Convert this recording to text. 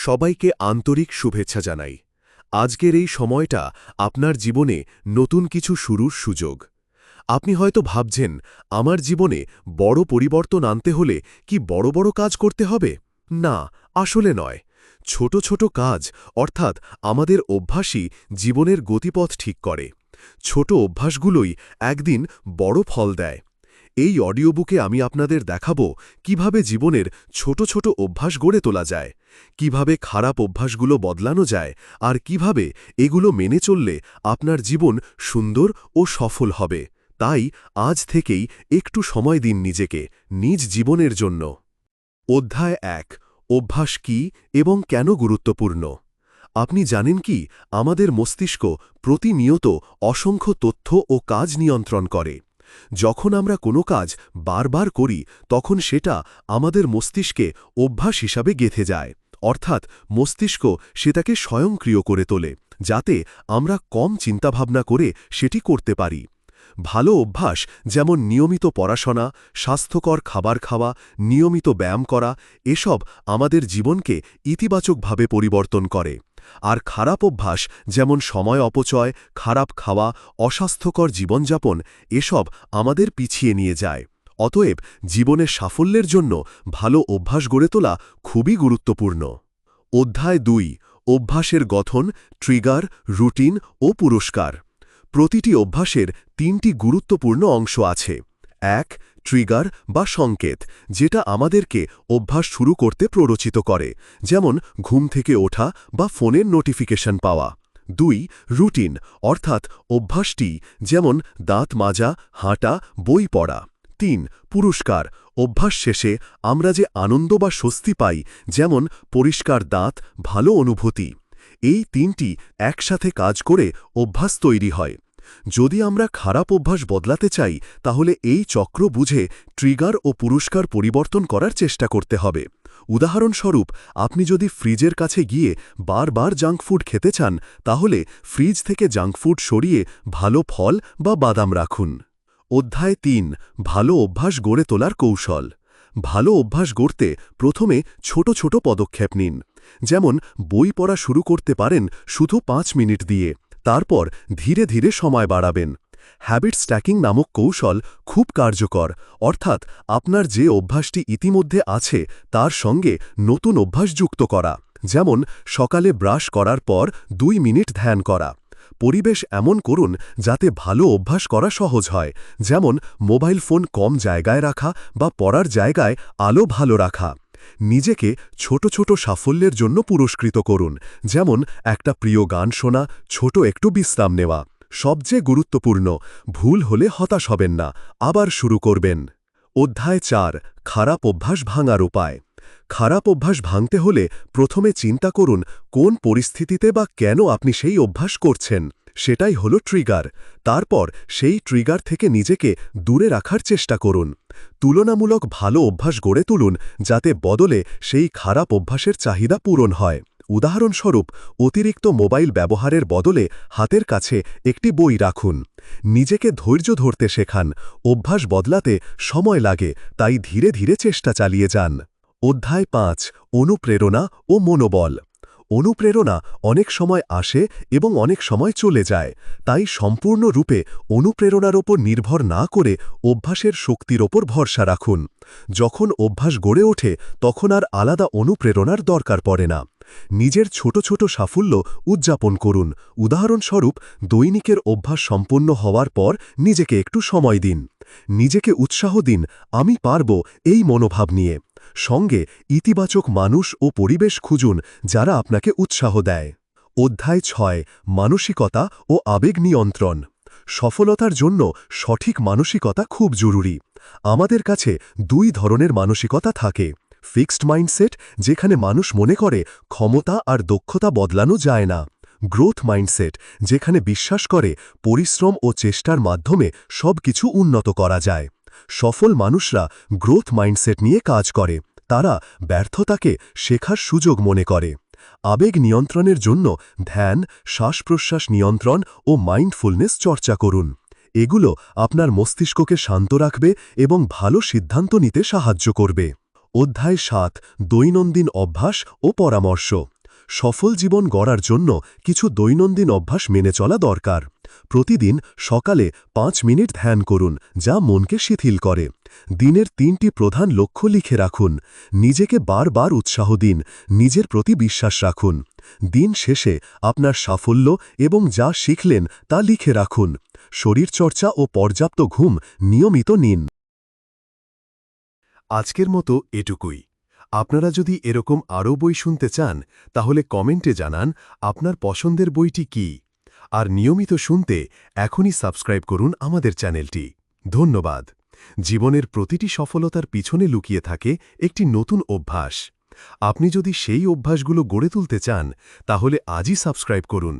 সবাইকে আন্তরিক শুভেচ্ছা জানাই। আজকের এই সময়টা আপনার জীবনে নতুন কিছু শুরুর সুযোগ। আপনি হয়তো ভাবছেন, আমার জীবনে বড় পরিবর্তন আনতে হলে কি বড় বড় কাজ করতে হবে? না, আসলে নয়। ছোট ছোট কাজ, অর্থাৎ আমাদের অভ্যাসই জীবনের গতিপথ ঠিক করে। ছোট অভ্যাসগুলোই একদিন বড় ফল দেয়। এই অডিও বুকে আমি আপনাদের দেখাবো কীভাবে জীবনের ছোট ছোট অভ্যাস গড়ে তোলা যায়, কীভাবে খারাপ অভ্যাসগুলো বদলানো যায় আর কীভাবে এগুলো মেনে চললে আপনার জীবন সুন্দর ও সফল হবে। তাই আজ থেকেই একটু সময় দিন নিজেকে, নিজ জীবনের জন্য। অধ্যায় এক, অভ্যাস কি এবং কেন গুরুত্বপূর্ণ? আপনি জানেন কি, আমাদের মস্তিষ্ক প্রতিনিয়ত অসংখ্য তথ্য ও কাজ নিয়ন্ত্রণ করে। যখন আমরা কোনো কাজ বারবার করি, তখন সেটা আমাদের মস্তিষ্কে অভ্যাস হিসাবে গেথে যায়। অর্থাৎ মস্তিষ্ক সেটাকে স্বয়ংক্রিয় করে তোলে, যাতে আমরা কম চিন্তাভাবনা করে সেটি করতে পারি। ভালো অভ্যাস যেমন নিয়মিত পড়াশোনা, স্বাস্থ্যকর খাবার খাওয়া, নিয়মিত ব্যায়াম করা, এসব আমাদের জীবনকে ইতিবাচকভাবে পরিবর্তন করে। আর খারাপ অভ্যাস যেমন সময় অপচয়, খারাপ খাওয়া, অস্বাস্থ্যকর জীবনযাপন, এসব আমাদের পিছিয়ে নিয়ে যায়। অতএব জীবনের সাফল্যের জন্য ভালো অভ্যাস গড়ে তোলা খুবই গুরুত্বপূর্ণ। অধ্যায় দুই, অভ্যাসের গঠন ট্রিগার রুটিন ও পুরস্কার। প্রতিটি অভ্যাসের তিনটি গুরুত্বপূর্ণ অংশ আছে। এক, ট্রিগার বা সংকেত, যেটা আমাদেরকে অভ্যাস শুরু করতে প্ররোচিত করে, যেমন ঘুম থেকে ওঠা বা ফোনের নোটিফিকেশন পাওয়া। দুই, রুটিন, অর্থাৎ অভ্যাসটি, যেমন দাঁত মাজা, হাঁটা, বই পড়া। তিন, পুরস্কার, অভ্যাস শেষে আমরা যে আনন্দ বা স্বস্তি পাই, যেমন পরিষ্কার দাঁত, ভালো অনুভূতি। এই তিনটি একসাথে কাজ করে অভ্যাস তৈরি হয়। যদি আমরা খারাপ অভ্যাস বদলাতে চাই, তাহলে এই চক্র বুঝে ট্রিগার ও পুরস্কার পরিবর্তন করার চেষ্টা করতে হবে। উদাহরণস্বরূপ, আপনি যদি ফ্রিজের কাছে গিয়ে বারবার জাঙ্ক ফুড খেতে চান, তাহলে ফ্রিজ থেকে জাঙ্ক ফুড সরিয়ে ভালো ফল বা বাদাম রাখুন। অধ্যায় তিন, ভালো অভ্যাস গড়ে তোলার কৌশল। ভালো অভ্যাস গড়তে প্রথমে ছোট ছোট পদক্ষেপ নিন। যেমন বই পড়া শুরু করতে পারেন শুধু পাঁচ মিনিট দিয়ে, তারপর ধীরে ধীরে সময় বাড়াবেন। হ্যাবিট স্ট্যাকিং নামক কৌশল খুব কার্যকর, অর্থাৎ আপনার যে অভ্যাসটি ইতিমধ্যে আছে তার সঙ্গে নতুন অভ্যাস যুক্ত করা, যেমন সকালে ব্রাশ করার পর দুই মিনিট ধ্যান করা। পরিবেশ এমন করুন যাতে ভালো অভ্যাস করা সহজ হয়, যেমন মোবাইল ফোন কম জায়গায় রাখা বা পড়ার জায়গায় আলো ভালো রাখা। নিজেকে ছোট ছোট সাফল্যের জন্য পুরস্কৃত করুন। যেমন, একটা প্রিয় গান শোনা, ছোট একটু বিশ্রাম নেওয়া। সবচেয়ে গুরুত্বপূর্ণ, ভুল হলে হতাশ হবেন না, আবার শুরু করবেন। অধ্যায় চার, খারাপ অভ্যাস ভাঙার উপায়। খারাপ অভ্যাস ভাঙতে হলে প্রথমে চিন্তা করুন, কোন পরিস্থিতিতে বা কেন আপনি সেই অভ্যাস করছেন। সেটাই হল ট্রিগার। তারপর সেই ট্রিগার থেকে নিজেকে দূরে রাখার চেষ্টা করুন। তুলনামূলক ভালো অভ্যাস গড়ে তুলুন, যাতে বদলে সেই খারাপ অভ্যাসের চাহিদা পূরণ হয়। উদাহরণস্বরূপ, অতিরিক্ত মোবাইল ব্যবহারের বদলে হাতের কাছে একটি বই রাখুন। নিজেকে ধৈর্য ধরতে শেখান। অভ্যাস বদলাতে সময় লাগে, তাই ধীরে ধীরে চেষ্টা চালিয়ে যান। অধ্যায় পাঁচ, অনুপ্রেরণা ও মনোবল। অনুপ্রেরণা অনেক সময় আসে এবং অনেক সময় চলে যায়। তাই সম্পূর্ণরূপে অনুপ্রেরণার ওপর নির্ভর না করে অভ্যাসের শক্তির ওপর ভরসা রাখুন। যখন অভ্যাস গড়ে ওঠে, তখন আর আলাদা অনুপ্রেরণার দরকার পড়ে না। নিজের ছোট ছোট সাফল্য উদযাপন করুন। উদাহরণস্বরূপ, দৈনিকের অভ্যাস সম্পন্ন হওয়ার পর নিজেকে একটু সময় দিন। নিজেকে উৎসাহ দিন, আমি পারব এই মনোভাব নিয়ে। সঙ্গে ইতিবাচক মানুষ ও পরিবেশ খুঁজুন যারা আপনাকে উৎসাহ দেয়। অধ্যায় ছয়, মানসিকতা ও আবেগ নিয়ন্ত্রণ। সফলতার জন্য সঠিক মানসিকতা খুব জরুরি। আমাদের কাছে দুই ধরনের মানসিকতা থাকে। ফিক্সড মাইন্ডসেট, যেখানে মানুষ মনে করে ক্ষমতা আর দক্ষতা বদলানো যায় না। গ্রোথ মাইন্ডসেট, যেখানে বিশ্বাস করে পরিশ্রম ও চেষ্টার মাধ্যমে সব কিছু উন্নত করা যায়। সফল মানুষরা গ্রোথ মাইন্ডসেট নিয়ে কাজ করে। তারা ব্যর্থতাকে শেখার সুযোগ মনে করে। আবেগ নিয়ন্ত্রণের জন্য ধ্যান শ্বাস প্রশ্বাস নিয়ন্ত্রণ ও মাইন্ডফুলনেস চর্চা করুন। এগুলো আপনার মস্তিষ্ককে শান্ত রাখবে এবং ভালো সিদ্ধান্ত নিতে সাহায্য করবে। অধ্যায় সাত, দৈনন্দিন অভ্যাস ও পরামর্শ। সফল জীবন গড়ার জন্য কিছু দৈনন্দিন অভ্যাস মেনে চলা দরকার। প্রতিদিন সকালে পাঁচ মিনিট ধ্যান করুন, যা মনকে শিথিল করে। দিনের তিনটি প্রধান লক্ষ্য লিখে রাখুন। নিজেকে বারবার উৎসাহ দিন, নিজের প্রতি বিশ্বাস রাখুন। দিন শেষে আপনার সাফল্য এবং যা শিখলেন তা লিখে রাখুন। শরীরচর্চা ও পর্যাপ্ত ঘুম নিয়মিত নিন। আজকের মতো এটুকুই। আপনারা যদি এরকম আরও বই শুনতে চান, তাহলে কমেন্টে জানান আপনার পছন্দের বইটি কি। আর নিয়মিত শুনতে এখনই সাবস্ক্রাইব করুন আমাদের চ্যানেলটি। ধন্যবাদ। জীবনের প্রতিটি সফলতার পিছনে লুকিয়ে থাকে একটি নতুন অভ্যাস। আপনি যদি সেই অভ্যাসগুলো গড়ে তুলতে চান, তাহলে আজই সাবস্ক্রাইব করুন।